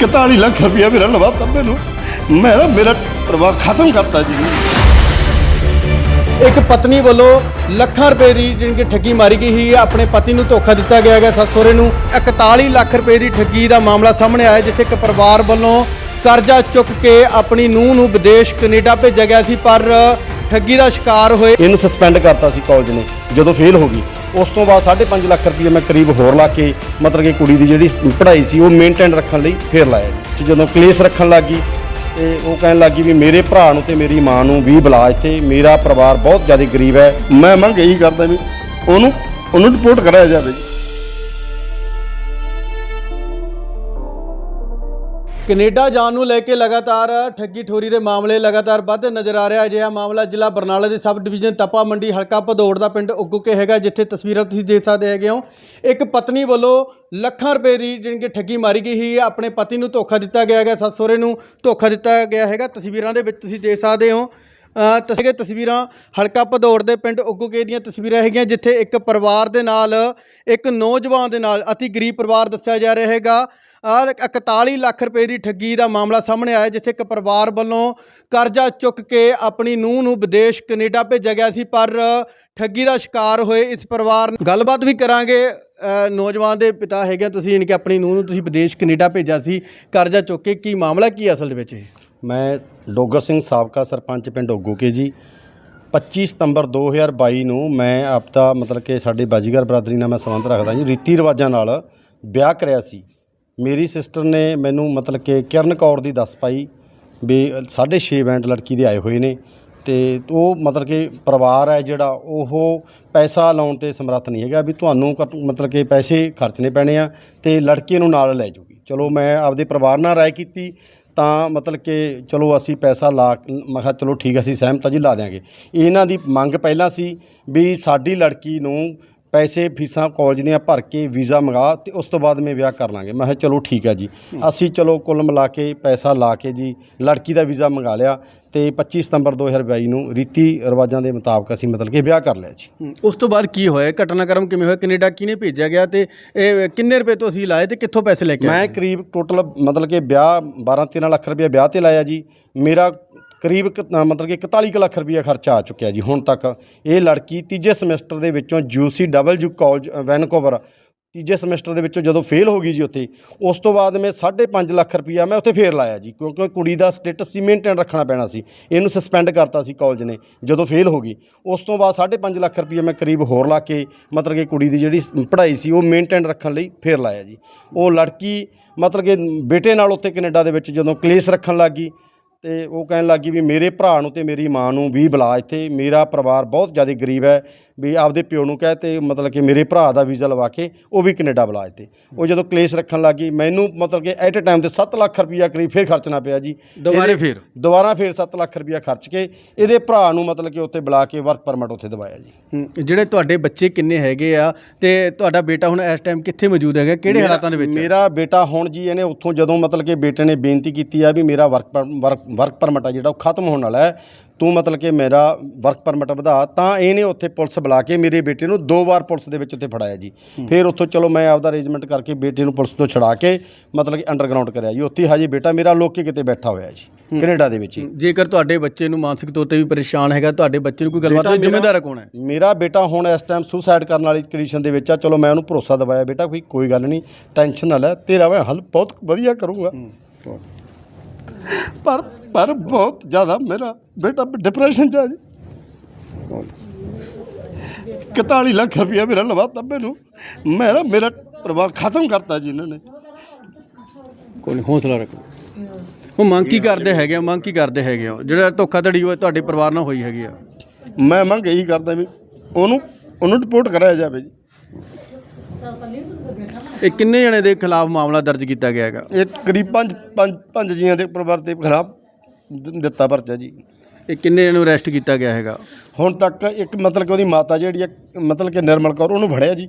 41 ਲੱਖ ਰੁਪਇਆ ਮੇਰਾ ਲਵਾਤਾ ਮੈਨੂੰ ਮੈਂ ਨਾ ਮੇਰਾ ਪਰਿਵਾਰ ਖਤਮ ਕਰਤਾ ਜੀ। ਇੱਕ ਪਤਨੀ ਵੱਲੋਂ ਲੱਖਾਂ ਰੁਪਏ ਦੀ ਜਿਹੜੀ ਕਿ ਠੱਗੀ ਮਾਰੀ ਗਈ ਸੀ। ਆਪਣੇ ਪਤੀ ਨੂੰ ਧੋਖਾ ਦਿੱਤਾ ਗਿਆ ਹੈ ਸੱਸ ਸਹੁਰੇ ਨੂੰ। 41 ਲੱਖ ਰੁਪਏ ਦੀ ਠੱਗੀ ਦਾ ਮਾਮਲਾ ਸਾਹਮਣੇ ਆਇਆ ਜਿੱਥੇ ਇੱਕ ਪਰਿਵਾਰ ਵੱਲੋਂ ਕਰਜ਼ਾ ਚੁੱਕ ਕੇ ਆਪਣੀ ਨੂੰਹ ਨੂੰ ਵਿਦੇਸ਼ ਕੈਨੇਡਾ ਭੇਜਿਆ ਗਿਆ ਸੀ ਪਰ ਠੱਗੀ ਦਾ ਸ਼ਿਕਾਰ ਹੋਏ। ਇਹਨੂੰ ਸਸਪੈਂਡ ਕਰਤਾ ਸੀ ਕਾਲਜ ਨੇ ਜਦੋਂ ਫੇਲ ਹੋ ਗਈ। ਉਸ ਤੋਂ ਬਾਅਦ 5.5 ਲੱਖ ਰੁਪਏ ਮੈਂ ਕਰੀਬ ਹੋਰ ਲਾ ਕੇ, ਮਤਲਬ ਕਿ ਕੁੜੀ ਦੀ ਜਿਹੜੀ ਪੜ੍ਹਾਈ ਸੀ, ਉਹ ਮੇਨਟੇਨ ਰੱਖਣ ਲਈ ਫੇਰ ਲਾਇਆ ਜੀ। ਜਦੋਂ ਕਲੇਸ਼ ਰੱਖਣ ਲੱਗੀ ਤੇ ਉਹ ਕਹਿਣ ਲੱਗੀ ਵੀ ਮੇਰੇ ਭਰਾ ਨੂੰ ਤੇ ਮੇਰੀ ਮਾਂ ਨੂੰ ਵੀ ਬੁਲਾ ਇੱਥੇ। ਮੇਰਾ ਪਰਿਵਾਰ ਬਹੁਤ ਜ਼ਿਆਦਾ ਗਰੀਬ ਹੈ। ਮੈਂ ਮੰਗ ਇਹੀ ਕਰਦਾ ਵੀ ਉਹਨੂੰ ਉਹਨੂੰ ਰਿਪੋਰਟ ਕਰਾਇਆ ਜਾਵੇ ਕੈਨੇਡਾ ਜਾਣ ਨੂੰ ਲੈ ਕੇ ਲਗਾਤਾਰ ਠੱਗੀ ਠੋਰੀ ਦੇ ਮਾਮਲੇ ਲਗਾਤਾਰ ਵੱਧ ਨਜ਼ਰ ਆ ਰਿਹਾ ਅਜਿਹਾ ਮਾਮਲਾ ਜ਼ਿਲ੍ਹਾ ਬਰਨਾਲਾ ਦੇ ਸਬ ਡਿਵੀਜ਼ਨ ਤਪਾ ਮੰਡੀ ਹਲਕਾ ਭਦੌੜ ਦਾ ਪਿੰਡ ਉੱਗੂਕੇ ਹੈਗਾ ਜਿੱਥੇ ਤਸਵੀਰਾਂ ਤੁਸੀਂ ਦੇਖ ਸਕਦੇ ਹੈਗੇ ਹੋ। ਇੱਕ ਪਤਨੀ ਵੱਲੋਂ ਲੱਖਾਂ ਰੁਪਏ ਦੀ ਜਾਣੀ ਕਿ ਠੱਗੀ ਮਾਰੀ ਗਈ ਸੀ। ਆਪਣੇ ਪਤੀ ਨੂੰ ਧੋਖਾ ਦਿੱਤਾ ਗਿਆ ਹੈਗਾ ਸੱਸ ਸਹੁਰੇ ਨੂੰ ਧੋਖਾ ਦਿੱਤਾ ਗਿਆ ਹੈਗਾ। ਤਸਵੀਰਾਂ ਦੇ ਵਿੱਚ ਤੁਸੀਂ ਦੇਖ ਸਕਦੇ ਹੋ। ਅ, ਤਸਵੀਰਾਂ ਹਲਕਾ ਭਦੌੜ ਦੇ ਪਿੰਡ ਉੱਗੂਕੇ ਦੀਆਂ ਤਸਵੀਰਾਂ ਹੈਗੀਆਂ ਜਿੱਥੇ ਇੱਕ ਪਰਿਵਾਰ ਦੇ ਨਾਲ ਇੱਕ ਨੌਜਵਾਨ ਦੇ ਨਾਲ ਅਤੀ ਗਰੀਬ ਪਰਿਵਾਰ ਦੱਸਿਆ ਜਾ ਰਿਹਾ ਹੈਗਾ। ਔਰ 41 ਲੱਖ ਰੁਪਏ ਦੀ ਠੱਗੀ ਦਾ ਮਾਮਲਾ ਸਾਹਮਣੇ ਆਇਆ, ਜਿੱਥੇ ਇੱਕ ਪਰਿਵਾਰ ਵੱਲੋਂ ਕਰਜ਼ਾ ਚੁੱਕ ਕੇ ਆਪਣੀ ਨੂੰਹ ਨੂੰ ਵਿਦੇਸ਼ ਕੈਨੇਡਾ ਭੇਜਿਆ ਗਿਆ ਸੀ, ਪਰ ਠੱਗੀ ਦਾ ਸ਼ਿਕਾਰ ਹੋਏ ਇਸ ਪਰਿਵਾਰ ਗੱਲਬਾਤ ਵੀ ਕਰਾਂਗੇ ਨੌਜਵਾਨ ਦੇ ਪਿਤਾ ਹੈਗੇ ਤੁਸੀਂ, ਯਾਨੀ ਕਿ ਆਪਣੀ ਨੂੰਹ ਨੂੰ ਤੁਸੀਂ ਵਿਦੇਸ਼ ਕੈਨੇਡਾ ਭੇਜਿਆ ਸੀ, ਕਰਜ਼ਾ ਚੁੱਕ ਕੇ ਕੀ ਮਾਮਲਾ, ਕੀ ਹੈ ਅਸਲ ਦੇ ਵਿੱਚ ਇਹ? ਮੈਂ ਡੋਗਰ ਸਿੰਘ ਸਾਬਕਾ ਸਰਪੰਚ ਪਿੰਡ ਓਗੋਕੇ ਜੀ। 25 ਸਤੰਬਰ 2022 ਨੂੰ ਮੈਂ ਆਪਦਾ ਮਤਲਬ ਕਿ ਸਾਡੇ ਬਾਜੀਗਰ ਬਰਾਦਰੀ ਨਾਲ ਮੈਂ ਸੰਬੰਧ ਰੱਖਦਾ ਜੀ, ਰੀਤੀ ਰਿਵਾਜਾਂ ਨਾਲ ਵਿਆਹ ਕਰਿਆ ਸੀ। ਮੇਰੀ ਸਿਸਟਰ ਨੇ ਮੈਨੂੰ ਮਤਲਬ ਕਿ ਕਿਰਨ ਕੌਰ ਦੀ ਦੱਸ ਪਾਈ ਵੀ 6.5 ਬੈਂਡ ਲੜਕੀ ਦੇ ਆਏ ਹੋਏ ਨੇ ਤੇ ਉਹ ਮਤਲਬ ਕਿ ਪਰਿਵਾਰ ਹੈ ਜਿਹੜਾ, ਉਹ ਪੈਸਾ ਲਾਉਣ ਤੇ ਸਮਰੱਥ ਨਹੀਂ ਹੈਗਾ ਵੀ ਤੁਹਾਨੂੰ ਘੱਟ- ਮਤਲਬ ਕਿ ਪੈਸੇ ਖਰਚਣੇ ਪੈਣੇ ਆ ਤੇ ਲੜਕੀ ਨੂੰ ਨਾਲ ਲੈ ਜੂਗੀ ਚਲੋ ਮੈਂ ਆਪਦੇ ਪਰਿਵਾਰ ਨਾਲ ਰਾਏ ਕੀਤੀ ਤਾਂ ਮਤਲਬ ਕਿ ਚਲੋ ਅਸੀਂ ਪੈਸਾ ਲਾ ਮੈਂ ਕਿਹਾ ਚਲੋ ਠੀਕ ਅਸੀਂ ਸਹਿਮਤ ਹਾਂ ਜੀ, ਲਾ ਦਿਆਂਗੇ। ਇਹਨਾਂ ਦੀ ਮੰਗ ਪਹਿਲਾਂ ਸੀ ਵੀ ਸਾਡੀ ਲੜਕੀ ਨੂੰ ਪੈਸੇ ਫੀਸਾਂ ਕਾਲਜ ਦੀਆਂ ਭਰ ਕੇ ਵੀਜ਼ਾ ਮੰਗਾ ਤੇ ਉਸ ਤੋਂ ਬਾਅਦ ਮੈਂ ਵਿਆਹ ਕਰ ਲਾਂਗੇ। ਮੈਂ ਕਿਹਾ ਚਲੋ ਠੀਕ ਹੈ ਜੀ। ਅਸੀਂ ਚਲੋ ਕੁੱਲ ਮਿਲਾ ਕੇ ਪੈਸਾ ਲਾ ਕੇ ਜੀ ਲੜਕੀ ਦਾ ਵੀਜ਼ਾ ਮੰਗਾ ਲਿਆ ਤੇ 25 ਸਤੰਬਰ 2022 ਨੂੰ ਰੀਤੀ ਰਿਵਾਜਾਂ ਦੇ ਮੁਤਾਬਕ ਅਸੀਂ ਮਤਲਬ ਕਿ ਵਿਆਹ ਕਰ ਲਿਆ ਜੀ। ਉਸ ਤੋਂ ਬਾਅਦ ਕੀ ਹੋਇਆ? ਘਟਨਾਕ੍ਰਮ ਕਿਵੇਂ ਹੋਇਆ? ਕੈਨੇਡਾ ਕਿਹਨੇ ਭੇਜਿਆ ਗਿਆ ਤੇ ਇਹ ਕਿੰਨੇ ਰੁਪਏ ਤੋਂ ਅਸੀਂ ਲਾਏ ਤੇ ਕਿੱਥੋਂ ਪੈਸੇ ਲੈ ਕੇ ਮੈਂ ਕਰੀਬ ਟੋਟਲ ਮਤਲਬ ਕਿ ਵਿਆਹ 12 13 ਲੱਖ ਰੁਪਏ ਵਿਆਹ ਤੇ ਲਾਇਆ ਜੀ। ਮੇਰਾ ਕਰੀਬ ਕ- ਮਤਲਬ ਕਿ 41 ਕੁ ਲੱਖ ਰੁਪਏ ਖਰਚਾ ਆ ਚੁੱਕਿਆ ਜੀ ਹੁਣ ਤੱਕ। ਇਹ ਲੜਕੀ ਤੀਜੇ ਸਮੈਸਟਰ ਦੇ ਵਿੱਚੋਂ UC W college uh, Vancouver ਤੀਜੇ ਸਮੈਸਟਰ ਦੇ ਵਿੱਚੋਂ ਜਦੋਂ ਫੇਲ ਹੋ ਗਈ ਜੀ ਉੱਥੇ ਉਸ ਤੋਂ ਬਾਅਦ ਮੈਂ 5.5 ਲੱਖ ਰੁਪਇਆ ਮੈਂ ਉੱਥੇ ਫੇਰ ਲਾਇਆ ਜੀ ਕਿਉਂਕਿ ਕੁੜੀ ਦਾ ਸਟੇਟਸ ਸੀ ਮੇਨਟੇਨ ਰੱਖਣਾ ਪੈਣਾ ਸੀ। ਇਹਨੂੰ ਸਸਪੈਂਡ ਕਰਤਾ ਸੀ ਕਾਲਜ ਨੇ ਜਦੋਂ ਫੇਲ ਹੋ ਗਈ। ਉਸ ਤੋਂ ਬਾਅਦ 5.5 ਲੱਖ ਰੁਪਇਆ ਮੈਂ ਕਰੀਬ ਹੋਰ ਲਾ ਕੇ ਮਤਲਬ ਕਿ ਕੁੜੀ ਦੀ ਜਿਹੜੀ ਪੜ੍ਹਾਈ ਸੀ ਉਹ ਮੇਨਟੇਨ ਰੱਖਣ ਲਈ ਫੇਰ ਲਾਇਆ ਜੀ। ਉਹ ਲੜਕੀ ਮਤਲਬ ਕਿ ਬੇਟੇ ਨਾਲ ਉੱਥੇ ਕੈਨੇਡਾ ਦੇ ਵਿੱਚ ਜਦੋਂ ਕਲੇਸ਼ ਰੱਖਣ ਲੱਗੀ ਤੇ ਉਹ ਕਹਿਣ ਲੱਗੀ ਵੀ ਮੇਰੇ ਭਰਾ ਨੂੰ ਤੇ ਮੇਰੀ ਮਾਂ ਨੂੰ ਵੀ ਬੁਲਾ, ਇੱਥੇ ਮੇਰਾ ਪਰਿਵਾਰ ਬਹੁਤ ਜ਼ਿਆਦਾ ਗਰੀਬ ਹੈ। ਵੀ ਆਪਦੇ ਪਿਓ ਨੂੰ ਕਹਿ ਤੇ ਮਤਲਬ ਕਿ ਮੇਰੇ ਭਰਾ ਦਾ ਵੀਜ਼ਾ ਲਵਾ ਕੇ ਉਹ ਵੀ ਕੈਨੇਡਾ ਬੁਲਾ ਇੱਥੇ ਉਹ ਜਦੋਂ ਕਲੇਸ਼ ਰੱਖਣ ਲੱਗੀ ਮੈਨੂੰ ਮਤਲਬ ਕਿ ਐਟ ਅ ਟਾਈਮ ਤੇ 7 ਲੱਖ ਰੁਪਈਆ ਕਰੀਬ ਫੇਰ ਖਰਚਣਾ ਪਿਆ ਜੀ ਦੁਬਾਰੇ ਫੇਰ? ਦੁਬਾਰਾ ਫੇਰ 7 ਲੱਖ ਰੁਪਈਆ ਖਰਚ ਕੇ ਇਹਦੇ ਭਰਾ ਨੂੰ ਮਤਲਬ ਕਿ ਉੱਥੇ ਬੁਲਾ ਕੇ ਵਰਕ ਪਰਮਿਟ ਉੱਥੇ ਦਵਾਇਆ ਜੀ ਜਿਹੜੇ ਤੁਹਾਡੇ ਬੱਚੇ ਕਿੰਨੇ ਹੈਗੇ ਆ ਤੇ ਤੁਹਾਡਾ ਬੇਟਾ ਹੁਣ ਇਸ ਟਾਈਮ ਕਿੱਥੇ ਮੌਜੂਦ ਹੈਗਾ ਕਿਹੜੇ ਹਾਲਾਤਾਂ ਦੇ ਵਿੱਚ? ਮੇਰਾ ਬੇਟਾ ਹੁਣ ਜੀ ਇਹਨੇ ਉੱਥੋਂ ਜਦੋਂ ਮਤਲਬ ਕਿ ਬੇਟੇ ਨੇ ਬੇਨਤੀ ਕੀਤੀ ਆ ਵੀ ਮੇਰਾ ਵਰਕ ਵਰਕ ਪਰਮਿਟ ਆ ਜਿਹੜਾ ਉਹ ਖਤਮ ਹੋਣ ਵਾਲਾ ਹੈ ਤੂੰ ਮਤਲਬ ਕਿ ਮੇਰਾ ਵਰਕ ਪਰਮਿਟ ਵਧਾ ਤਾਂ ਇਹਨੇ ਉੱਥੇ ਪੁਲਿਸ ਬੁਲਾ ਕੇ ਮੇਰੇ ਬੇਟੇ ਨੂੰ ਦੋ ਵਾਰ ਪੁਲਿਸ ਦੇ ਵਿੱਚ ਉੱਥੇ ਫੜਾਇਆ ਜੀ। ਫਿਰ ਉੱਥੋਂ ਚਲੋ ਮੈਂ ਆਪਦਾ ਅਰੇਂਜਮੈਂਟ ਕਰਕੇ ਬੇਟੇ ਨੂੰ ਪੁਲਿਸ ਤੋਂ ਛੁਡਾ ਕੇ ਮਤਲਬ ਕਿ ਅੰਡਰਗਰਾਉਂਡ ਕਰਿਆ ਜੀ। ਉੱਥੇ ਹਜੇ ਬੇਟਾ ਮੇਰਾ ਲੋਕੇ ਕਿਤੇ ਬੈਠਾ ਹੋਇਆ ਜੀ ਕੈਨੇਡਾ ਦੇ ਵਿੱਚ ਹੀ। ਜੇਕਰ ਤੁਹਾਡੇ ਬੱਚੇ ਨੂੰ ਮਾਨਸਿਕ ਤੌਰ ਤੇ ਵੀ ਪਰੇਸ਼ਾਨ ਹੈਗਾ ਤੁਹਾਡੇ ਬੱਚੇ ਨੂੰ ਕੋਈ ਗੱਲਬਾਤ ਮੇਰਾ- ਜ਼ਿੰਮੇਦਾਰ ਕੌਣ ਹੈ? ਮੇਰਾ ਬੇਟਾ ਹੁਣ ਇਸ ਟਾਈਮ ਸੁਸਾਈਡ ਕਰਨ ਵਾਲੀ ਕੰਡੀਸ਼ਨ ਦੇ ਵਿੱਚ ਆ। ਚਲੋ ਮੈਂ ਉਹਨੂੰ ਭਰੋਸਾ ਦਿਵਾਇਆ ਬੇਟਾ ਕੋਈ ਕੋਈ ਗੱਲ ਨਹੀਂ ਟੈਨਸ਼ਨ ਨਾ ਲੈ ਤੇਰਾ ਮੈਂ ਹੱਲ ਬਹੁਤ ਵਧੀਆ ਕਰੂੰਗਾ। ਪਰ ਪਰ ਬਹੁਤ ਜ਼ਿਆਦਾ ਮੇਰਾ ਬੇਟਾ ਡਿਪਰੈਸ਼ਨ ਚ ਆ ਜੀ। 41 ਲੱਖ ਰੁਪਇਆ ਮੇਰਾ ਲਵਾਤਾ ਮੈਨੂੰ। ਮੈਂ ਨਾ ਮੇਰਾ ਪਰਿਵਾਰ ਖਤਮ ਕਰਤਾ ਜੀ ਇਹਨਾਂ ਨੇ। ਕੋਈ ਨਹੀਂ ਹੌਸਲਾ ਰੱਖੋ। ਉਹ ਮੰਗ ਕੀ ਕਰਦੇ ਹੈਗੇ ਆ ਮੰਗ ਕੀ ਕਰਦੇ ਹੈਗੇ ਆ? ਜਿਹੜਾ ਧੋਖਾਧੜੀ ਹੋਇਆ ਤੁਹਾਡੇ ਪਰਿਵਾਰ ਨਾਲ ਹੋਈ ਹੈਗੀ ਆ। ਮੈਂ ਮੰਗ ਇਹੀ ਕਰਦਾ ਵੀ ਉਹਨੂੰ ਉਹਨੂੰ ਰਿਪੋਰਟ ਕਰਾਇਆ ਜਾਵੇ ਜੀ। ਇਹ ਕਿੰਨੇ ਜਣੇ ਦੇ ਖਿਲਾਫ ਮਾਮਲਾ ਦਰਜ ਕੀਤਾ ਗਿਆ ਹੈਗਾ? ਇਹ ਕਰੀਬ ਪੰਜ ਪੰਜ ਪੰਜ ਜੀਆਂ ਦੇ ਪਰਿਵਾਰ ਦੇ ਖਿਲਾਫ ਦਿੱਤਾ ਪਰਚਾ ਜੀ। ਇਹ ਕਿੰਨੇ ਜਣੇ ਨੂੰ ਅਰੈਸਟ ਕੀਤਾ ਗਿਆ ਹੈਗਾ? ਹੁਣ ਤੱਕ ਇੱਕ ਮਤਲਬ ਕਿ ਉਹਦੀ ਮਾਤਾ ਜਿਹੜੀ ਹੈ ਮਤਲਬ ਕਿ ਨਿਰਮਲ ਕੌਰ ਉਹਨੂੰ ਫੜਿਆ ਜੀ।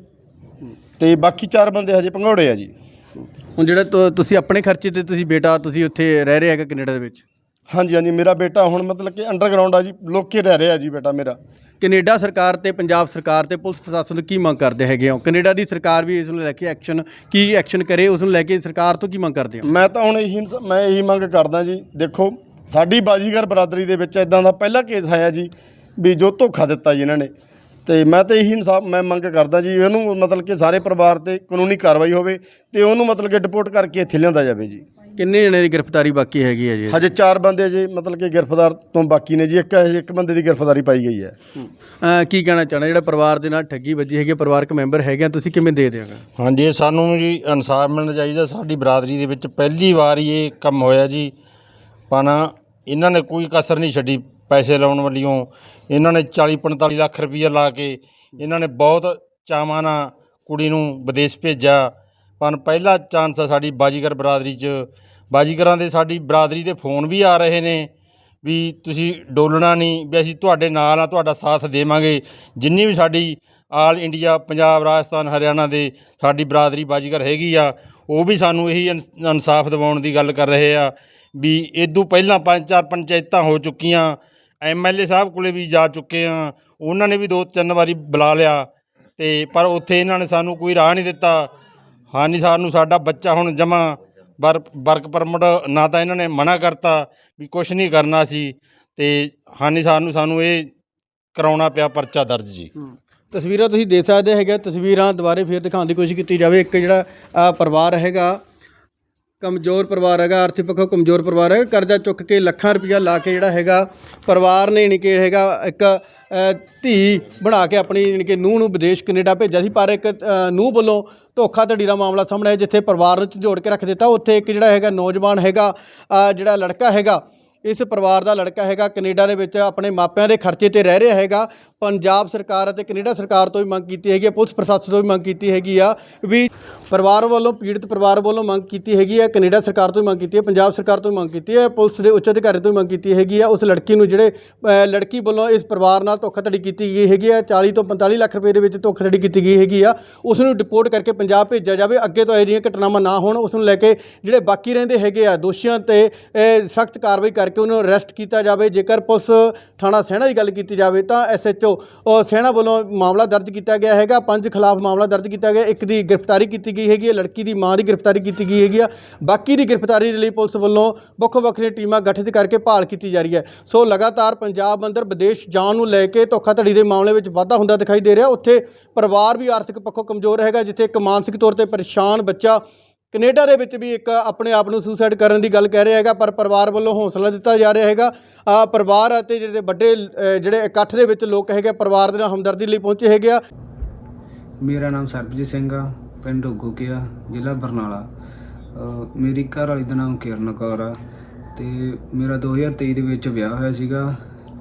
ਤੇ ਬਾਕੀ ਚਾਰ ਬੰਦੇ ਹਜੇ ਭੰਗੌੜੇ ਆ ਜੀ। ਹੁਣ ਜਿਹੜਾ ਤੁ- ਤੁਸੀਂ ਆਪਣੇ ਖਰਚੇ ਤੇ ਤੁਸੀਂ ਬੇਟਾ ਤੁਸੀਂ ਉੱਥੇ ਰਹਿ ਰਹੇ ਹੈਗਾ ਕੈਨੇਡਾ ਦੇ ਵਿੱਚ? ਹਾਂਜੀ ਹਾਂਜੀ ਮੇਰਾ ਬੇਟਾ ਹੁਣ ਮਤਲਬ ਕਿ ਅੰਡਰਗਰਾਉਂਡ ਆ ਜੀ ਲੋਕੇ ਰਹਿ ਰਿਹਾ ਜੀ ਬੇਟਾ ਮੇਰਾ। ਕੈਨੇਡਾ ਸਰਕਾਰ ਤੇ ਪੰਜਾਬ ਸਰਕਾਰ ਤੇ ਪੁਲਿਸ ਪ੍ਰਸ਼ਾਸਨ ਤੋਂ ਕੀ ਮੰਗ ਕਰਦੇ ਹੈਗੇ ਹੋ? ਕੈਨੇਡਾ ਦੀ ਸਰਕਾਰ ਵੀ ਇਸ ਨੂੰ ਲੈ ਕੇ ਐਕਸ਼ਨ ਕੀ ਐਕਸ਼ਨ ਕਰੇ ਉਸ ਨੂੰ ਲੈ ਕੇ ਸਰਕਾਰ ਤੋਂ ਕੀ ਮੰਗ ਕਰਦੇ ਹੋ? ਮੈਂ ਤਾਂ ਹੁਣ ਇਹੀ ਮੈਂ ਇਹੀ ਮੰਗ ਕਰਦਾ ਜੀ ਦੇਖੋ ਸਾਡੀ ਬਾਜੀਗਰ ਬਰਾਦਰੀ ਦੇ ਵਿੱਚ ਇਦਾਂ ਦਾ ਪਹਿਲਾ ਕੇਸ ਆਇਆ ਜੀ ਵੀ ਜੋ ਧੋਖਾ ਦਿੱਤਾ ਜੀ ਇਹਨਾਂ ਨੇ। ਤੇ ਮੈਂ ਤਾਂ ਇਹੀ ਇਨਸਾਫ ਮੈਂ ਮੰਗ ਕਰਦਾ ਜੀ ਇਹਨੂੰ ਮਤਲਬ ਕਿ ਸਾਰੇ ਪਰਿਵਾਰ ਤੇ ਕਾਨੂੰਨੀ ਕਾਰਵਾਈ ਹੋਵੇ ਤੇ ਉਹਨੂੰ ਮਤਲਬ ਕਿ ਡਿਪੋਰਟ ਕਰਕੇ ਇੱਥੇ ਲਿਆਂਦਾ ਜਾਵੇ ਜੀ। ਕਿੰਨੇ ਜਣੇ ਦੀ ਗ੍ਰਿਫਤਾਰੀ ਬਾਕੀ ਹੈਗੀ ਹੈ ਜੀ? ਹਜੇ ਚਾਰ ਬੰਦੇ ਜੀ ਮਤਲਬ ਕਿ ਗ੍ਰਿਫਤਾਰ ਤੋਂ ਬਾਕੀ ਨੇ ਜੀ ਇੱਕ ਇੱਕ ਬੰਦੇ ਦੀ ਗ੍ਰਿਫਤਾਰੀ ਪਾਈ ਗਈ ਹੈ। ਕੀ ਕਹਿਣਾ ਚਾਹਣਾ ਜਿਹੜਾ ਪਰਿਵਾਰ ਦੇ ਨਾਲ ਠੱਗੀ ਵੱਜੀ ਹੈਗੀ ਹੈ, ਪਰਿਵਾਰਕ ਮੈਂਬਰ ਹੈਗੇ ਆ, ਤੁਸੀਂ ਕਿਵੇਂ ਦੇ ਦਿਓਗੇ ਹਾਂਜੀ ਸਾਨੂੰ ਜੀ ਇਨਸਾਫ ਮਿਲਣਾ ਚਾਹੀਦਾ। ਸਾਡੀ ਬਰਾਦਰੀ ਦੇ ਵਿੱਚ ਪਹਿਲੀ ਵਾਰ ਹੀ ਇਹ ਕੰਮ ਹੋਇਆ ਜੀ। ਪਰ ਇਹਨਾਂ ਨੇ ਕੋਈ ਕਸਰ ਨਹੀਂ ਛੱਡੀ ਪੈਸੇ ਲਾਉਣ ਵੱਲੋਂ। ਇਹਨਾਂ ਨੇ 40 45 ਲੱਖ ਰੁਪਈਆ ਲਾ ਕੇ ਇਹਨਾਂ ਨੇ ਬਹੁਤ ਚਾਵਾਂ ਨਾਲ ਕੁੜੀ ਨੂੰ ਵਿਦੇਸ਼ ਭੇਜਿਆ। ਪਰ ਪਹਿਲਾ ਚਾਂਸ ਆ ਸਾਡੀ ਬਾਜੀਗਰ ਬਰਾਦਰੀ 'ਚ। ਬਾਜੀਗਰਾਂ ਦੇ ਸਾਡੀ ਬਰਾਦਰੀ ਦੇ ਫੋਨ ਵੀ ਆ ਰਹੇ ਨੇ ਵੀ ਤੁਸੀਂ ਡੋਲਣਾ ਨਹੀਂ, ਵੀ ਅਸੀਂ ਤੁਹਾਡੇ ਨਾਲ ਆ, ਤੁਹਾਡਾ ਸਾਥ ਦੇਵਾਂਗੇ। ਜਿੰਨੀ ਵੀ ਸਾਡੀ ਆਲ ਇੰਡੀਆ, ਪੰਜਾਬ, ਰਾਜਸਥਾਨ, ਹਰਿਆਣਾ ਦੇ ਸਾਡੀ ਬਰਾਦਰੀ ਬਾਜੀਗਰ ਹੈਗੀ ਆ, ਉਹ ਵੀ ਸਾਨੂੰ ਇਹੀ ਇਨਸ- ਇਨਸਾਫ ਦਿਵਾਉਣ ਦੀ ਗੱਲ ਕਰ ਰਹੇ ਆ। ਵੀ ਇਦੋਂ ਪਹਿਲਾਂ ਪੰਜ ਚਾਰ ਪੰਚਾਇਤਾਂ ਹੋ ਚੁੱਕੀਆਂ ਐਮਐਲਏ ਸਾਹਿਬ ਕੋਲੇ ਵੀ ਜਾ ਚੁੱਕੇ ਆ ਉਹਨਾਂ ਨੇ ਵੀ ਦੋ ਤਿੰਨ ਵਾਰੀ ਬੁਲਾ ਲਿਆ ਤੇ ਪਰ ਉੱਥੇ ਇਹਨਾਂ ਨੇ ਸਾਨੂੰ ਕੋਈ ਰਾਹ ਨਹੀਂ ਦਿੱਤਾ। ਹਾਨੀ ਸਾਨੂੰ ਸਾਡਾ ਬੱਚਾ ਹੁਣ ਜਮਾ ਵਰਕ ਪਰਮਿਟ ਨਾ ਤਾਂ ਇਹਨਾਂ ਨੇ ਮਨਾ ਕਰਤਾ ਵੀ ਕੁਝ ਨਹੀਂ ਕਰਨਾ ਸੀ ਤੇ ਹਾਨੀ ਸਾਨੂੰ ਸਾਨੂੰ ਇਹ ਕਰਾਉਣਾ ਪਿਆ ਪਰਚਾ ਦਰਜ ਜੀ। ਤਸਵੀਰਾਂ ਤੁਸੀਂ ਦੇਖ ਸਕਦੇ ਹੈਗੇ ਤਸਵੀਰਾਂ ਦੁਬਾਰੇ ਫੇਰ ਦਿਖਾਉਣ ਦੀ ਕੋਸ਼ਿਸ਼ ਕੀਤੀ ਜਾਵੇ। ਇੱਕ ਜਿਹੜਾ ਪਰਿਵਾਰ ਹੈਗਾ ਕਮਜ਼ੋਰ ਪਰਿਵਾਰ ਹੈਗਾ, ਆਰਥਿਕ ਪੱਖੋਂ ਕਮਜ਼ੋਰ ਪਰਿਵਾਰ ਹੈ ਕਰਜ਼ਾ ਚੁੱਕ ਕੇ ਲੱਖਾਂ ਰੁਪਇਆ ਲਾ ਕੇ ਜਿਹੜਾ ਹੈਗਾ, ਪਰਿਵਾਰ ਨੇ ਯਾਨੀ ਕਿ ਹੈਗਾ ਇੱਕ ਧੀ ਬਣਾ ਕੇ ਆਪਣੀ ਯਾਨੀ ਕਿ ਨੂੰਹ ਨੂੰ ਵਿਦੇਸ਼ ਕੈਨੇਡਾ ਭੇਜਿਆ ਸੀ, ਪਰ ਇੱਕ ਨੂੰਹ ਵੱਲੋਂ ਧੋਖਾਧੜੀ ਦਾ ਮਾਮਲਾ ਸਾਹਮਣੇ ਆਇਆ, ਜਿੱਥੇ ਪਰਿਵਾਰ ਨੂੰ ਝੰਜੋੜ ਕੇ ਰੱਖ ਦਿੱਤਾ। ਉੱਥੇ ਇੱਕ ਜਿਹੜਾ ਹੈਗਾ ਨੌਜਵਾਨ ਹੈਗਾ ਜਿਹੜਾ ਲੜਕਾ ਹੈਗਾ ਇਸ ਪਰਿਵਾਰ ਦਾ ਲੜਕਾ ਹੈਗਾ, ਕੈਨੇਡਾ ਦੇ ਵਿੱਚ ਆਪਣੇ ਮਾਪਿਆਂ ਦੇ ਖਰਚੇ ਤੇ ਰਹਿ ਰਿਹਾ ਹੈਗਾ। ਪੰਜਾਬ ਸਰਕਾਰ ਅਤੇ ਕੈਨੇਡਾ ਸਰਕਾਰ ਤੋਂ ਵੀ ਮੰਗ ਕੀਤੀ ਹੈਗੀ ਹੈ, ਪੁਲਿਸ ਪ੍ਰਸ਼ਾਸਨ ਤੋਂ ਵੀ ਮੰਗ ਕੀਤੀ ਹੈਗੀ ਆ ਵੀ ਪਰਿਵਾਰ ਵੱਲੋਂ, ਪੀੜਤ ਪਰਿਵਾਰ ਵੱਲੋਂ ਮੰਗ ਕੀਤੀ ਹੈਗੀ ਆ ਕੈਨੇਡਾ ਸਰਕਾਰ ਤੋਂ ਵੀ ਮੰਗ ਕੀਤੀ ਹੈ, ਪੰਜਾਬ ਸਰਕਾਰ ਤੋਂ ਵੀ ਮੰਗ ਕੀਤੀ ਹੈ, ਪੁਲਿਸ ਦੇ ਉੱਚ ਅਧਿਕਾਰੀ ਤੋਂ ਵੀ ਮੰਗ ਕੀਤੀ ਹੈਗੀ ਆ। ਉਸ ਲੜਕੀ ਨੂੰ ਜਿਹੜੇ ਲੜਕੀ ਵੱਲੋਂ ਇਸ ਪਰਿਵਾਰ ਨਾਲ ਧੋਖਾਧੜੀ ਕੀਤੀ ਗਈ ਹੈਗੀ ਆ। 40 ਤੋਂ 45 ਲੱਖ ਰੁਪਏ ਦੇ ਵਿੱਚ ਧੋਖਾਧੜੀ ਕੀਤੀ ਗਈ ਹੈਗੀ ਆ। ਉਸ ਨੂੰ ਡਿਪੋਰਟ ਕਰਕੇ ਪੰਜਾਬ ਭੇਜਿਆ ਜਾਵੇ। ਅੱਗੇ ਤੋਂ ਇਹੋ ਜਿਹੀਆਂ ਘਟਨਾਵਾਂ ਨਾ ਹੋਣ, ਉਸ ਨੂੰ ਲੈ ਕੇ ਜਿਹੜੇ ਬਾਕੀ ਰਹਿੰਦੇ ਹੈਗੇ ਆ, ਦੋਸ਼ੀਆਂ ਤੇ ਸਖਤ ਕਾਰਵਾਈ ਕਰਕੇ ਉਹਨਾਂ ਉਹਨੂੰ ਅਰੈਸਟ ਕੀਤਾ ਜਾਵੇ। ਜੇਕਰ ਪੁਲਿਸ ਥਾਣਾ ਸਹਿਣਾ ਦੀ ਗੱਲ ਕੀਤੀ ਜਾਵੇ ਤਾਂ ਐਸਐਚਓ ਸਹਿਣਾ ਵੱਲੋਂ ਮਾਮਲਾ ਦਰਜ ਕੀਤਾ ਗਿਆ ਹੈਗਾ। ਪੰਜ ਖਿਲਾਫ ਮਾਮਲਾ ਦਰਜ ਕੀਤਾ ਗਿਆ। ਇੱਕ ਦੀ ਗ੍ਰਿਫਤਾਰੀ ਕੀਤੀ ਗਈ ਹੈਗੀ ਹੈ, ਲੜਕੀ ਦੀ ਮਾਂ ਦੀ ਗ੍ਰਿਫਤਾਰੀ ਕੀਤੀ ਗਈ ਹੈਗੀ ਆ। ਬਾਕੀ ਦੀ ਗ੍ਰਿਫਤਾਰੀ ਦੇ ਲਈ ਪੁਲਿਸ ਵੱਲੋਂ ਵੱਖੋ ਵੱਖਰੀਆਂ ਟੀਮਾਂ ਗਠਿਤ ਕਰਕੇ ਭਾਲ ਕੀਤੀ ਜਾ ਰਹੀ ਹੈ। ਸੋ ਲਗਾਤਾਰ ਪੰਜਾਬ ਅੰਦਰ ਵਿਦੇਸ਼ ਜਾਣ ਨੂੰ ਲੈ ਕੇ ਧੋਖਾਧੜੀ ਦੇ ਮਾਮਲੇ ਵਿੱਚ ਵਾਧਾ ਹੁੰਦਾ ਦਿਖਾਈ ਦੇ ਰਿਹਾ। ਉੱਥੇ ਪਰਿਵਾਰ ਵੀ ਆਰਥਿਕ ਪੱਖੋਂ ਕਮਜ਼ੋਰ ਹੈਗਾ, ਜਿੱਥੇ ਇੱਕ ਮਾਨਸਿਕ ਤੌਰ ਤੇ ਪਰੇਸ਼ਾਨ ਬੱਚਾ ਕੈਨੇਡਾ ਦੇ ਵਿੱਚ ਵੀ ਇੱਕ ਆਪਣੇ ਆਪ ਨੂੰ ਸੁਸਾਈਡ ਕਰਨ ਦੀ ਗੱਲ ਕਹਿ ਰਿਹਾ ਹੈਗਾ, ਪਰ ਪਰਿਵਾਰ ਵੱਲੋਂ ਹੌਸਲਾ ਦਿੱਤਾ ਜਾ ਰਿਹਾ ਹੈਗਾ। ਆ ਪਰਿਵਾਰ ਅਤੇ ਜਿਹੜੇ ਵੱਡੇ ਜਿਹੜੇ ਇਕੱਠ ਦੇ ਵਿੱਚ ਲੋਕ ਹੈਗੇ ਪਰਿਵਾਰ ਦੇ ਨਾਲ ਹਮਦਰਦੀ ਲਈ ਪਹੁੰਚੇ ਹੈਗੇ ਆ। ਮੇਰਾ ਨਾਮ ਸਰਬਜੀਤ ਸਿੰਘ ਆ, ਪਿੰਡ ਉਗੋਕਿਆ, ਜ਼ਿਲ੍ਹਾ ਬਰਨਾਲਾ। ਮੇਰੀ ਘਰ ਵਾਲੀ ਦਾ ਨਾਮ ਕਿਰਨ ਕੌਰ ਆ ਤੇ ਮੇਰਾ 2023 ਦੇ ਵਿੱਚ ਵਿਆਹ ਹੋਇਆ ਸੀਗਾ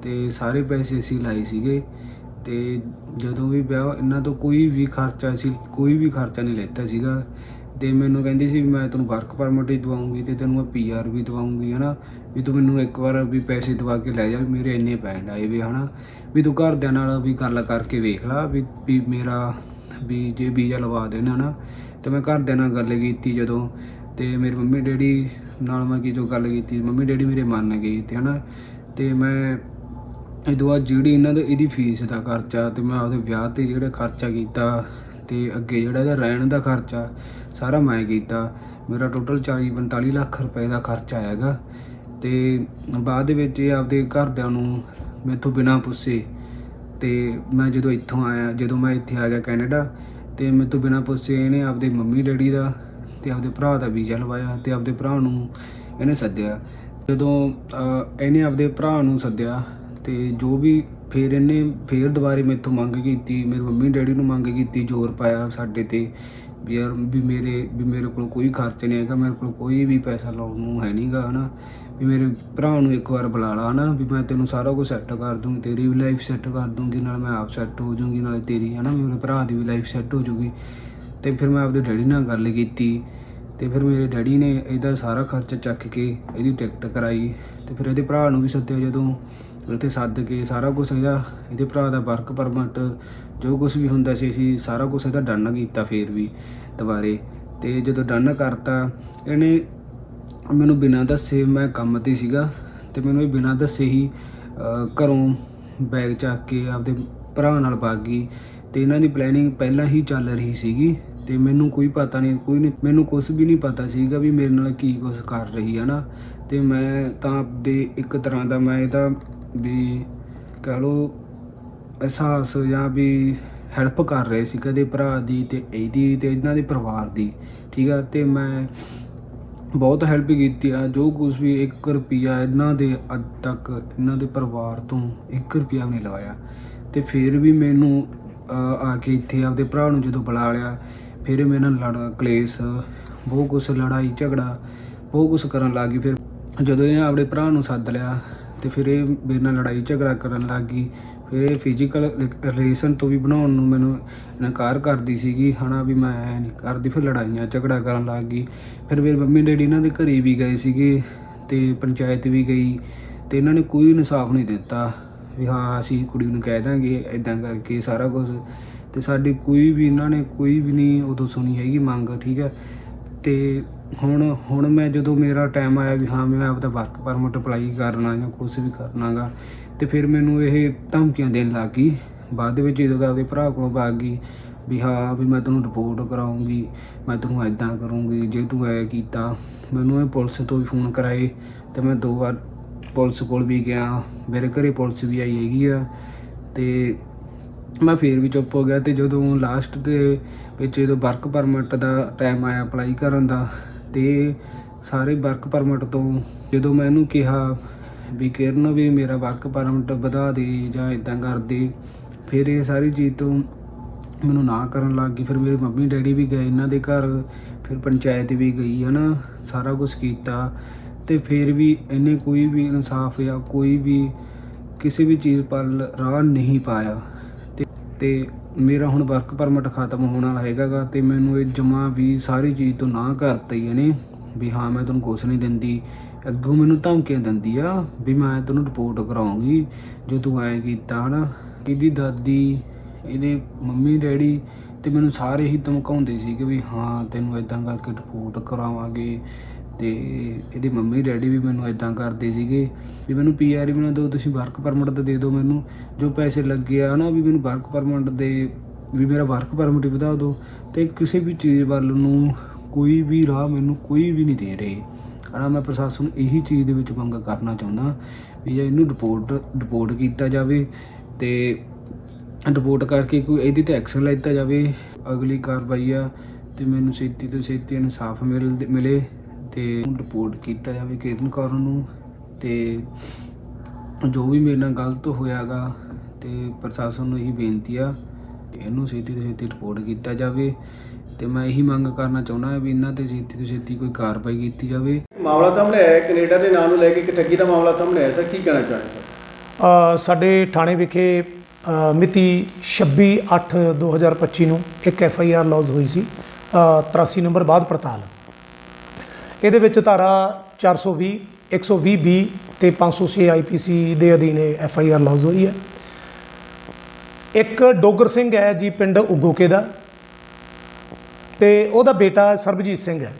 ਤੇ ਸਾਰੇ ਪੈਸੇ ਅਸੀਂ ਲਾਏ ਸੀਗੇ ਤੇ ਜਦੋਂ ਵੀ ਵਿਆਹ, ਇਹਨਾਂ ਤੋਂ ਕੋਈ ਵੀ ਖਰਚਾ ਸੀ ਕੋਈ ਵੀ ਖਰਚਾ ਨਹੀਂ ਲੈਤਾ ਸੀਗਾ। ਤੇ ਮੈਨੂੰ ਕਹਿੰਦੀ ਸੀ ਵੀ ਮੈਂ ਤੈਨੂੰ ਵਰਕ ਪਰਮਿਟ ਹੀ ਦਵਾਉਂਗੀ ਤੇ ਤੈਨੂੰ ਮੈਂ ਪੀਆਰ ਵੀ ਦਵਾਉਂਗੀ, ਹਨਾ? ਵੀ ਤੂੰ ਮੈਨੂੰ ਇੱਕ ਵਾਰ ਵੀ ਪੈਸੇ ਦਵਾ ਕੇ ਲੈ ਜਾ, ਵੀ ਮੇਰੇ ਇੰਨੇ ਪੈਣ ਆਏ ਵੀ, ਹਨਾ? ਵੀ ਤੂੰ ਘਰਦਿਆਂ ਨਾਲ ਵੀ ਗੱਲ ਕਰਕੇ ਵੇਖ ਲਾ, ਵੀ ਵੀ ਮੇਰਾ, ਵੀ ਜੇ ਵੀਜ਼ਾ ਲਵਾ ਦੇਣ, ਹਨਾ? ਤੇ ਮੈਂ ਘਰਦਿਆਂ ਨਾਲ ਗੱਲ ਕੀਤੀ ਜਦੋਂ ਤੇ ਮੇਰੇ ਮੰਮੀ ਡੈਡੀ ਨਾਲ ਮੈਂ ਕੀ ਜੋ ਗੱਲ ਕੀਤੀ, ਮੰਮੀ ਡੈਡੀ ਮੇਰੇ ਮੰਨ ਗਏ ਤੇ ਹਨਾ? ਤੇ ਮੈਂ ਇਹ ਤੋਂ ਬਾਅਦ ਜਿਹੜੀ ਇਹਨਾਂ ਦਾ, ਇਹਦੀ ਫੀਸ ਦਾ ਖਰਚਾ ਤੇ ਮੈਂ ਆਪਦੇ ਵਿਆਹ ਤੇ ਜਿਹੜਾ ਖਰਚਾ ਕੀਤਾ ਤੇ ਅੱਗੇ ਜਿਹੜਾ ਇਹਦਾ ਰਹਿਣ ਦਾ ਖਰਚਾ ਸਾਰਾ ਮੈਂ ਕੀਤਾ। ਮੇਰਾ ਟੋਟਲ 40 45 ਲੱਖ ਰੁਪਏ ਦਾ ਖਰਚਾ ਆਏਗਾ ਤੇ ਬਾਅਦ ਦੇ ਵਿੱਚ ਇਹ ਆਪਦੇ ਘਰਦਿਆਂ ਨੂੰ ਮੈਥੋਂ ਬਿਨਾਂ ਪੁੱਛੇ, ਤੇ ਮੈਂ ਜਦੋਂ ਇੱਥੋਂ ਆਇਆ, ਜਦੋਂ ਮੈਂ ਇੱਥੇ ਆ ਗਿਆ ਕੈਨੇਡਾ, ਤੇ ਮੇਰੇ ਬਿਨਾਂ ਪੁੱਛੇ ਇਹਨੇ ਆਪਦੇ ਮੰਮੀ ਡੈਡੀ ਦਾ ਤੇ ਆਪਦੇ ਭਰਾ ਦਾ ਵੀਜ਼ਾ ਲਵਾਇਆ ਤੇ ਆਪਦੇ ਭਰਾ ਨੂੰ ਇਹਨੇ ਸੱਦਿਆ। ਜਦੋਂ ਇਹਨੇ ਆਪਦੇ ਭਰਾ ਨੂੰ ਸੱਦਿਆ ਤੇ ਜੋ ਵੀ ਫਿਰ ਇਹਨੇ ਫਿਰ ਦੁਬਾਰੇ ਮੇਥੋਂ ਮੰਗ ਕੀਤੀ, ਮੇਰੇ ਮੰਮੀ ਡੈਡੀ ਨੂੰ ਮੰਗ ਕੀਤੀ, ਜ਼ੋਰ ਪਾਇਆ ਸਾਡੇ ਤੇ। ਵੀ ਯਾਰ ਵੀ ਮੇਰੇ ਵੀ ਮੇਰੇ ਕੋਲ ਕੋਈ ਖਰਚ ਨਹੀਂ ਹੈਗਾ, ਮੇਰੇ ਕੋਲ ਕੋਈ ਵੀ ਪੈਸਾ ਲਾਉਣ ਨੂੰ ਹੈ ਨਹੀਂਗਾ ਹਨਾ। ਵੀ ਮੇਰੇ ਭਰਾ ਨੂੰ ਇੱਕ ਵਾਰ ਬੁਲਾ ਲਾ, ਹਨਾ, ਵੀ ਮੈਂ ਤੈਨੂੰ ਸਾਰਾ ਕੁਝ ਸੈੱਟ ਕਰ ਦੂੰਗੀ, ਤੇਰੀ ਵੀ ਲਾਈਫ ਸੈੱਟ ਕਰ ਦੂੰਗੀ, ਨਾਲ ਮੈਂ ਆਪ ਸੈੱਟ ਹੋ ਜਾਊਂਗੀ, ਨਾਲੇ ਤੇਰੀ, ਹਨਾ ਮੇਰੇ ਭਰਾ ਦੀ ਵੀ ਲਾਈਫ ਸੈੱਟ ਹੋ ਜਾਊਗੀ। ਤੇ ਫਿਰ ਮੈਂ ਆਪਦੇ ਡੈਡੀ ਨਾਲ ਗੱਲ ਕੀਤੀ, ਤੇ ਫਿਰ ਮੇਰੇ ਡੈਡੀ ਨੇ ਇਹਦਾ ਸਾਰਾ ਖਰਚਾ ਚੱਕ ਕੇ ਇਹਦੀ ਟਿਕਟ ਕਰਾਈ, ਤੇ ਫਿਰ ਇਹਦੇ ਭਰਾ ਨੂੰ ਵੀ ਸੱਦਿਆ ਜਦੋਂ ਉੱਥੇ ਸੱਦ ਕੇ ਸਾਰਾ ਕੁਝ ਇਹਦਾ, ਇਹਦੇ ਭਰਾ ਦਾ ਵਰਕ ਪਰਮਿਟ ਜੋ ਕੁਝ ਵੀ ਹੁੰਦਾ ਸੀ, ਅਸੀਂ ਸਾਰਾ ਕੁਝ ਇਹਦਾ ਡਨ ਕੀਤਾ ਫੇਰ ਵੀ ਦੁਬਾਰੇ। ਤੇ ਜਦੋਂ ਡਨ ਕਰਤਾ, ਇਹਨੇ ਮੈਨੂੰ ਬਿਨਾਂ ਦੱਸੇ ਮੈਂ ਕੰਮ ਤੇ ਸੀਗਾ ਤੇ ਮੈਨੂੰ ਇਹ ਬਿਨਾਂ ਦੱਸੇ ਹੀ ਘਰੋਂ ਬੈਗ ਚੱਕ ਕੇ ਆਪਦੇ ਭਰਾ ਨਾਲ ਭੱਗ ਗਈ ਤੇ ਇਹਨਾਂ ਦੀ ਪਲੈਨਿੰਗ ਪਹਿਲਾਂ ਹੀ ਚੱਲ ਰਹੀ ਸੀਗੀ ਤੇ ਮੈਨੂੰ ਕੋਈ ਪਤਾ ਨਹੀਂ, ਕੋਈ ਨਹੀਂ, ਮੈਨੂੰ ਕੁਝ ਵੀ ਨਹੀਂ ਪਤਾ ਸੀਗਾ ਵੀ ਮੇਰੇ ਨਾਲ ਕੀ ਕੁਝ ਕਰ ਰਹੀ ਹੈ ਨਾ। ਤੇ ਮੈਂ ਤਾਂ ਆਪਦੇ ਇੱਕ ਤਰ੍ਹਾਂ ਦਾ ਮੈਂ ਇਹਦਾ ਵੀ ਕਹ ਲਓ ਅਹਿਸਾਸ ਜਾਂ ਵੀ ਹੈਲਪ ਕਰ ਰਹੇ ਸੀ ਕਦੇ ਭਰਾ ਦੀ ਤੇ ਇਹਦੀ ਤੇ ਇਹਨਾਂ ਦੇ ਪਰਿਵਾਰ ਦੀ, ਠੀਕ ਆ? ਤੇ ਮੈਂ ਬਹੁਤ ਹੈਲਪ ਕੀਤੀ ਆ, ਜੋ ਕੁਝ ਵੀ 1 ਰੁਪਿਆ ਇਹਨਾਂ ਦੇ ਅੱਜ ਤੱਕ ਇਹਨਾਂ ਦੇ ਪਰਿਵਾਰ ਤੋਂ 1 ਰੁਪਿਆ ਵੀ ਨਹੀਂ ਲਵਾਇਆ। ਤੇ ਫਿਰ ਵੀ ਮੈਨੂੰ ਆ ਕੇ ਇੱਥੇ ਆਪਦੇ ਭਰਾ ਨੂੰ ਜਦੋਂ ਬੁਲਾ ਲਿਆ, ਫਿਰ ਮੇਰੇ ਨਾਲ ਲੜ, ਕਲੇਸ਼, ਬਹੁਤ ਕੁਛ ਲੜਾਈ, ਝਗੜਾ, ਬਹੁਤ ਕੁਛ ਕਰਨ ਲੱਗ ਗਈ। ਫਿਰ ਜਦੋਂ ਇਹ ਆਪਣੇ ਭਰਾ ਨੂੰ ਸੱਦ ਲਿਆ ਤੇ ਫਿਰ ਇਹ ਮੇਰੇ ਨਾਲ ਲੜਾਈ, ਝਗੜਾ ਕਰਨ ਲੱਗ ਗਈ। ਫਿਰ ਇਹ ਫਿਜ਼ੀਕਲ ਰਿਲੇਸ਼ਨ ਤੋਂ ਵੀ ਬਣਾਉਣ ਨੂੰ ਮੈਨੂੰ ਇਨਕਾਰ ਕਰਦੀ ਸੀਗੀ, ਹਨਾ ਵੀ ਮੈਂ ਐਂ ਨਹੀਂ ਕਰਦੀ, ਫਿਰ ਲੜਾਈਆਂ, ਝਗੜਾ ਕਰਨ ਲੱਗ ਗਈ। ਫਿਰ ਮੇਰੇ ਮੰਮੀ ਡੈਡੀ ਇਹਨਾਂ ਦੇ ਘਰੇ ਵੀ ਗਏ ਸੀਗੇ ਤੇ ਪੰਚਾਇਤ ਵੀ ਗਈ ਤੇ ਇਹਨਾਂ ਨੇ ਕੋਈ ਇਨਸਾਫ ਨਹੀਂ ਦਿੱਤਾ ਵੀ ਹਾਂ, ਅਸੀਂ ਕੁੜੀ ਨੂੰ ਕਹਿ ਦਾਂਗੇ ਇਦਾਂ ਕਰਕੇ ਸਾਰਾ ਕੁਝ ਤੇ ਸਾਡੀ ਕੋਈ ਵੀ ਇਹਨਾਂ ਨੇ ਕੋਈ ਵੀ ਨਹੀਂ ਉਦੋਂ ਸੁਣੀ ਹੈਗੀ ਮੰਗ, ਠੀਕ ਹੈ? ਤੇ ਹੁਣ ਹੁਣ ਮੈਂ ਜਦੋਂ ਮੇਰਾ ਟਾਈਮ ਆਇਆ ਵੀ ਹਾਂ, ਮੈਂ ਆਪਦਾ ਵਰਕ ਪਰਮਿਟ ਅਪਲਾਈ ਕਰਨਾ ਜਾਂ ਕੁਝ ਵੀ ਕਰਨਾਗਾ ਤੇ ਫਿਰ ਮੈਨੂੰ ਇਹ ਧਮਕੀਆਂ ਦੇਣ ਲੱਗ ਗਈ। ਬਾਅਦ ਦੇ ਵਿੱਚ ਜਦੋਂ ਦਾ ਆਪਦੇ ਭਰਾ ਕੋਲੋਂ ਪਾ ਗਈ ਵੀ ਹਾਂ, ਵੀ ਮੈਂ ਤੈਨੂੰ ਰਿਪੋਰਟ ਕਰਾਉਂਗੀ, ਮੈਂ ਤੈਨੂੰ ਐਦਾਂ ਕਰੂੰਗੀ, ਜੇ ਤੂੰ ਐ ਕੀਤਾ। ਮੈਨੂੰ ਇਹ ਪੁਲਿਸ ਤੋਂ ਵੀ ਫੋਨ ਕਰਾਏ ਤੇ ਮੈਂ ਦੋ ਵਾਰ ਪੁਲਿਸ ਕੋਲ ਵੀ ਗਿਆ। ਮੇਰੇ ਘਰੇ ਪੁਲਿਸ ਵੀ ਆਈ ਹੈਗੀ ਆ ਤੇ ਮੈਂ ਫੇਰ ਵੀ ਚੁੱਪ ਹੋ ਗਿਆ ਤੇ ਜਦੋਂ ਲਾਸਟ ਦੇ ਵਿੱਚ ਜਦੋਂ ਵਰਕ ਪਰਮਿਟ ਦਾ ਟਾਈਮ ਆਇਆ ਅਪਲਾਈ ਕਰਨ ਦਾ ਤੇ ਸਾਰੇ ਵਰਕ ਪਰਮਿਟ ਤੋਂ ਜਦੋਂ ਮੈਂ ਇਹਨੂੰ ਕਿਹਾ ਵੀ ਕਿਰਨ ਵੀ ਮੇਰਾ ਵਰਕ ਪਰਮਿਟ ਵਧਾ ਦੇ ਜਾਂ ਇਦਾਂ ਕਰ ਦੇ। ਫਿਰ ਇਹ ਸਾਰੀ ਚੀਜ਼ ਤੋਂ ਮੈਨੂੰ ਨਾ ਕਰਨ ਲੱਗ ਗਈ। ਫਿਰ ਮੇਰੇ ਮੰਮੀ ਡੈਡੀ ਵੀ ਗਏ ਇਹਨਾਂ ਦੇ ਘਰ। ਫਿਰ ਪੰਚਾਇਤ ਵੀ ਗਈ, ਹਨਾ, ਸਾਰਾ ਕੁਝ ਕੀਤਾ। ਤੇ ਫਿਰ ਵੀ ਇਹਨੇ ਕੋਈ ਵੀ ਇਨਸਾਫ ਜਾਂ ਕੋਈ ਵੀ ਕਿਸੇ ਵੀ ਚੀਜ਼ ਪਰ ਰਾਹ ਨਹੀਂ ਪਾਇਆ। ਤੇ ਤੇ ਮੇਰਾ ਹੁਣ ਵਰਕ ਪਰਮਿਟ ਖਤਮ ਹੋਣ ਵਾਲਾ ਹੈਗਾਗਾ ਤੇ ਮੈਨੂੰ ਇਹ ਜਮਾ ਵੀ ਸਾਰੀ ਚੀਜ਼ ਤੋਂ ਨਾ ਕਰਤੀ ਇਹਨੇ। ਵੀ ਹਾਂ, ਮੈਂ ਤੁਹਾਨੂੰ ਕੁਛ ਨਹੀਂ ਦਿੰਦੀ। ਅੱਗੋਂ ਮੈਨੂੰ ਧਮਕੀਆਂ ਦਿੰਦੀ ਆ ਵੀ ਮੈਂ ਤੈਨੂੰ ਰਿਪੋਰਟ ਕਰਾਉਂਗੀ, ਜੋ ਤੂੰ ਐ ਕੀਤਾ ਹਨਾ। ਇਹਦੀ ਦਾਦੀ, ਇਹਦੇ ਮੰਮੀ, ਡੈਡੀ ਤੇ ਮੈਨੂੰ ਸਾਰੇ ਹੀ ਧਮਕਾਉਂਦੇ ਸੀ ਕਿ ਵੀ ਹਾਂ, ਤੈਨੂੰ ਇਦਾਂ ਕਰਕੇ ਰਿਪੋਰਟ ਕਰਾਵਾਂਗੇ। ਤੇ ਇਹਦੇ ਮੰਮੀ, ਡੈਡੀ ਵੀ ਮੈਨੂੰ ਇਦਾਂ ਕਰਦੇ ਸੀਗੇ ਵੀ ਮੈਨੂੰ ਪੀਆਰ ਵੀ ਨਾ ਦਿਓ, ਤੁਸੀਂ ਵਰਕ ਪਰਮਿਟ ਤਾਂ ਦੇ ਦਿਓ ਮੈਨੂੰ। ਜੋ ਪੈਸੇ ਲੱਗੇ ਆ ਨਾ ਵੀ ਮੈਨੂੰ ਵਰਕ ਪਰਮਿਟ ਦੇ, ਵੀ ਮੇਰਾ ਵਰਕ ਪਰਮਿਟ ਵਧਾ ਦਿਓ। ਤੇ ਕਿਸੇ ਵੀ ਚੀਜ਼ ਵੱਲ ਨੂੰ ਕੋਈ ਵੀ ਰਾਹ ਮੈਨੂੰ ਕੋਈ ਵੀ ਨਹੀਂ ਦੇ ਰਹੇ। ਹਨਾ ਮੈਂ ਪ੍ਰਸ਼ਾਸਨ ਨੂੰ ਇਹੀ ਚੀਜ਼ ਦੇ ਵਿੱਚ ਮੰਗ ਕਰਨਾ ਚਾਹੁੰਦਾ ਵੀ ਜੇ ਇਹਨੂੰ ਰਿਪੋਰਟ ਰਿਪੋਰਟ ਕੀਤਾ ਜਾਵੇ ਤੇ ਰਿਪੋਰਟ ਕਰਕੇ ਕੋਈ ਇਹਦੇ ਤੇ ਐਕਸ਼ਨ ਲਿੱਤਾ ਜਾਵੇ, ਅਗਲੀ ਕਾਰਵਾਈ ਆ ਤੇ ਮੈਨੂੰ ਛੇਤੀ ਤੋਂ ਛੇਤੀ ਇਨਸਾਫ ਮਿਲ, ਮਿਲੇ ਤੇ ਰਿਪੋਰਟ ਕੀਤਾ ਜਾਵੇ ਕਿਰਨ ਕੌਰ ਨੂੰ ਤੇ ਜੋ ਵੀ ਮੇਰੇ ਨਾਲ ਗਲਤ ਹੋਇਆਗਾ ਤੇ ਪ੍ਰਸ਼ਾਸਨ ਨੂੰ ਇਹੀ ਬੇਨਤੀ ਆ, ਇਹਨੂੰ ਛੇਤੀ ਤੋਂ ਛੇਤੀ ਰਿਪੋਰਟ ਕੀਤਾ ਜਾਵੇ ਤੇ ਮੈਂ ਇਹੀ ਮੰਗ ਕਰਨਾ ਚਾਹੁੰਦਾ ਵੀ ਇਹਨਾਂ ਤੇ ਛੇਤੀ ਤੋਂ ਛੇਤੀ ਕੋਈ ਕਾਰਵਾਈ ਕੀਤੀ ਜਾਵੇ। ਮਾਮਲਾ ਸਾਹਮਣੇ ਆਇਆ ਹੈ, ਕੈਨੇਡਾ ਦੇ ਨਾਂ ਨੂੰ ਲੈ ਕੇ ਇੱਕ ਠੱਗੀ ਦਾ ਮਾਮਲਾ ਸਾਹਮਣੇ ਆਇਆ ਸਰ ਕੀ ਕਹਿਣਾ ਚਾਹੁੰਦੇ ਸਰ ਅ, ਸਾਡੇ ਥਾਣੇ ਵਿਖੇ ਅ, ਮਿਤੀ 26/8/2025 ਨੂੰ ਇੱਕ ਐਫ ਆਈ ਆਰ ਲੌਜ ਹੋਈ ਸੀ ਅ, 83 ਨੰਬਰ ਬਾਅਦ ਪੜਤਾਲ। ਇਹਦੇ ਵਿੱਚ ਧਾਰਾ 420 120 ਬੀ ਤੇ 506 ਆਈਪੀਸੀ ਦੇ ਅਧੀਨ ਐਫ ਆਈ ਆਰ ਲੌਜ ਹੋਈ ਹੈ। ਇੱਕ ਡੋਗਰ ਸਿੰਘ ਹੈ ਜੀ ਪਿੰਡ ਉਗੋਕੇ ਦਾ। ਤੇ ਉਹਦਾ ਬੇਟਾ ਸਰਬਜੀਤ ਸਿੰਘ ਹੈ।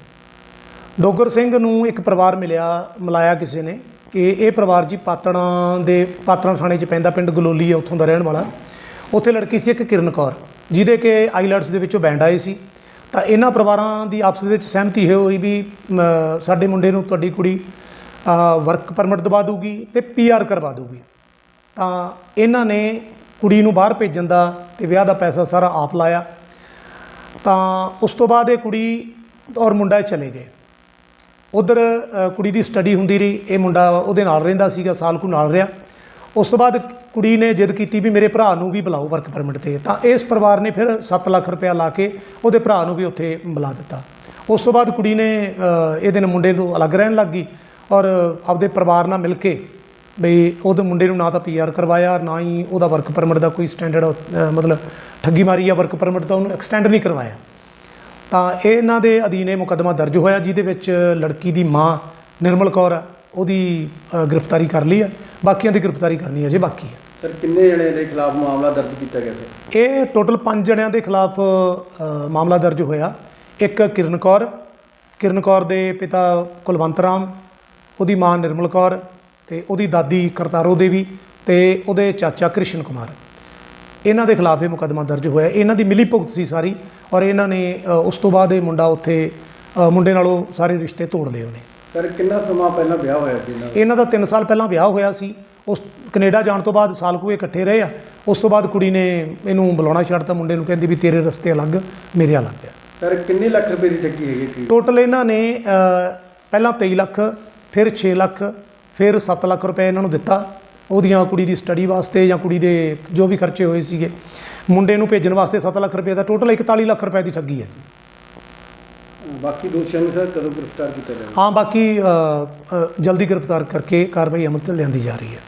ਡੋਗਰ ਸਿੰਘ ਨੂੰ ਇੱਕ ਪਰਿਵਾਰ ਮਿਲਿਆ, ਮਿਲਾਇਆ ਕਿਸੇ ਨੇ ਕਿ ਇਹ ਪਰਿਵਾਰ ਜੀ ਪਾਤੜਾਂ ਦੇ ਪਾਤੜਾਂ ਥਾਣੇ 'ਚ ਪੈਂਦਾ, ਪਿੰਡ ਗਲੋਲੀ ਹੈ, ਉੱਥੋਂ ਦਾ ਰਹਿਣ ਵਾਲਾ। ਉੱਥੇ ਲੜਕੀ ਸੀ ਇੱਕ ਕਿਰਨ ਕੌਰ, ਜਿਹਦੇ ਕਿ ਆਈਲੈਟਸ ਦੇ ਵਿੱਚੋਂ ਬੈਂਡ ਆਏ ਸੀ। ਤਾਂ ਇਹਨਾਂ ਪਰਿਵਾਰਾਂ ਦੀ ਆਪਸ ਦੇ ਵਿੱਚ ਸਹਿਮਤੀ ਇਹ ਹੋਈ ਵੀ ਸਾਡੇ ਮੁੰਡੇ ਨੂੰ ਤੁਹਾਡੀ ਕੁੜੀ ਵਰਕ ਪਰਮਿਟ ਦਵਾ ਦੂਗੀ ਤੇ ਪੀਆਰ ਕਰਵਾ ਦੂਗੀ ਤਾਂ ਇਹਨਾਂ ਨੇ ਕੁੜੀ ਨੂੰ ਬਾਹਰ ਭੇਜਣ ਦਾ ਤੇ ਵਿਆਹ ਦਾ ਪੈਸਾ ਸਾਰਾ ਆਪ ਲਾਇਆ। ਤਾਂ ਉਸ ਤੋਂ ਬਾਅਦ ਇਹ ਕੁੜੀ ਔਰ ਮੁੰਡਾ ਚਲੇ ਗਏ। ਉਧਰ ਕੁੜੀ ਦੀ ਸਟੱਡੀ ਹੁੰਦੀ ਰਹੀ। ਇਹ ਮੁੰਡਾ ਉਹਦੇ ਨਾਲ ਰਹਿੰਦਾ ਸੀਗਾ ਸਾਲ ਕੁ ਨਾਲ ਰਿਹਾ। ਉਸ ਤੋਂ ਬਾਅਦ ਕੁੜੀ ਨੇ ਜਿੱਦ ਕੀਤੀ ਵੀ ਮੇਰੇ ਭਰਾ ਨੂੰ ਵੀ ਬੁਲਾਓ ਵਰਕ ਪਰਮਿਟ ਤੇ। ਤਾਂ ਇਸ ਪਰਿਵਾਰ ਨੇ ਫਿਰ 7 ਲੱਖ ਰੁਪਇਆ ਲਾ ਕੇ ਉਹਦੇ ਭਰਾ ਨੂੰ ਵੀ ਉੱਥੇ ਬੁਲਾ ਦਿੱਤਾ। ਉਸ ਤੋਂ ਬਾਅਦ ਕੁੜੀ ਨੇ ਅ, ਇਹਦੇ ਨਾਲ ਮੁੰਡੇ ਨੂੰ ਅਲੱਗ ਰਹਿਣ ਲੱਗ ਗਈ ਔਰ ਆਪਦੇ ਪਰਿਵਾਰ ਨਾਲ ਮਿਲ ਕੇ ਬਈ ਉਹਦੇ ਮੁੰਡੇ ਨੂੰ ਨਾ ਤਾਂ ਪੀਆਰ ਕਰਵਾਇਆ ਨਾ ਹੀ ਉਹਦਾ ਵਰਕ ਪਰਮਿਟ ਦਾ ਕੋਈ ਸਟੈਂਡਰਡ ਮਤਲਬ ਠੱਗੀ ਮਾਰੀ ਆ ਵਰਕ ਪਰਮਿਟ ਤਾਂ ਉਹਨੂੰ ਐਕਸਟੈਂਡ ਨਹੀਂ ਕਰਵਾਇਆ। ਤਾਂ ਇਹ ਇਹਨਾਂ ਦੇ ਅਧੀਨ ਇਹ ਮੁਕੱਦਮਾ ਦਰਜ ਹੋਇਆ ਜਿਹਦੇ ਵਿੱਚ ਲੜਕੀ ਦੀ ਮਾਂ ਨਿਰਮਲ ਕੌਰ ਹੈ ਉਹਦੀ ਗ੍ਰਿਫਤਾਰੀ ਕਰ ਲਈ ਹੈ ਬਾਕੀਆਂ ਦੀ ਗ੍ਰਿਫਤਾਰੀ ਕਰਨੀ ਅਜੇ ਬਾਕੀ ਹੈ ਸਰ ਕਿੰਨੇ ਜਣੇ ਦੇ ਖਿਲਾਫ ਮਾਮਲਾ ਦਰਜ ਕੀਤਾ ਗਿਆ ਸਰ ਇਹ ਟੋਟਲ 5 ਜਣਿਆਂ ਦੇ ਖਿਲਾਫ ਮਾਮਲਾ ਦਰਜ ਹੋਇਆ। ਇੱਕ ਕਿਰਨ ਕੌਰ ਕਿਰਨ ਕੌਰ ਦੇ ਪਿਤਾ ਕੁਲਵੰਤ ਰਾਮ ਉਹਦੀ ਮਾਂ ਨਿਰਮਲ ਕੌਰ ਤੇ ਉਹਦੀ ਦਾਦੀ ਕਰਤਾਰੋ ਦੇਵੀ ਤੇ ਉਹਦੇ ਚਾਚਾ ਕ੍ਰਿਸ਼ਨ ਕੁਮਾਰ। ਇਹਨਾਂ ਦੇ ਖਿਲਾਫ ਇਹ ਮੁਕੱਦਮਾ ਦਰਜ ਹੋਇਆ। ਇਹਨਾਂ ਦੀ ਮਿਲੀ ਭੁਗਤ ਸੀ ਸਾਰੀ ਔਰ ਇਹਨਾਂ ਨੇ ਉਸ ਤੋਂ ਬਾਅਦ ਇਹ ਮੁੰਡਾ ਉੱਥੇ ਮੁੰਡੇ ਨਾਲੋਂ ਸਾਰੇ ਰਿਸ਼ਤੇ ਤੋੜ ਲਏ ਉਹਨੇ। ਸਰ ਕਿੰਨਾ ਸਮਾਂ ਪਹਿਲਾਂ ਵਿਆਹ ਹੋਇਆ ਸੀ ਇਹਨਾਂ ਇਹਨਾਂ ਦਾ 3 ਸਾਲ ਪਹਿਲਾਂ ਵਿਆਹ ਹੋਇਆ ਸੀ। ਉਸ ਕੈਨੇਡਾ ਜਾਣ ਤੋਂ ਬਾਅਦ ਸਾਲ ਕੁ ਇਕੱਠੇ ਰਹੇ ਆ। ਉਸ ਤੋਂ ਬਾਅਦ ਕੁੜੀ ਨੇ ਇਹਨੂੰ ਬੁਲਾਉਣਾ ਛੱਡਤਾ। ਮੁੰਡੇ ਨੂੰ ਕਹਿੰਦੀ ਵੀ ਤੇਰੇ ਰਸਤੇ ਅਲੱਗ ਮੇਰੇ ਅਲੱਗ ਆ। ਸਰ ਕਿੰਨੇ ਲੱਖ ਰੁਪਏ ਦੀ ਠੱਗੀ ਹੈਗੀ ਸੀ? ਟੋਟਲ ਇਹਨਾਂ ਨੇ ਪਹਿਲਾਂ 23 ਲੱਖ ਫਿਰ 6 ਲੱਖ ਫਿਰ 7 ਲੱਖ ਰੁਪਏ ਇਹਨਾਂ ਨੂੰ ਦਿੱਤਾ ਉਹਦੀਆਂ ਕੁੜੀ ਦੀ ਸਟੱਡੀ ਵਾਸਤੇ ਜਾਂ ਕੁੜੀ ਦੇ ਜੋ ਵੀ ਖਰਚੇ ਹੋਏ ਸੀਗੇ। ਮੁੰਡੇ ਨੂੰ ਭੇਜਣ ਵਾਸਤੇ 7 ਲੱਖ ਰੁਪਏ ਦਾ ਟੋਟਲ 41 ਲੱਖ ਰੁਪਏ ਦੀ ਠੱਗੀ ਹੈ ਜੀ। ਬਾਕੀ ਦੋਸ਼ੀਆਂ ਨੂੰ ਸਰ ਕਦੋਂ ਗ੍ਰਿਫਤਾਰ ਕੀਤਾ ਜਾਵੇਗਾ ਹਾਂ ਬਾਕੀ ਜਲਦੀ ਗ੍ਰਿਫਤਾਰ ਕਰਕੇ ਕਾਰਵਾਈ ਅਮਲ ਤੇ ਲਿਆਂਦੀ ਜਾ ਰਹੀ ਹੈ।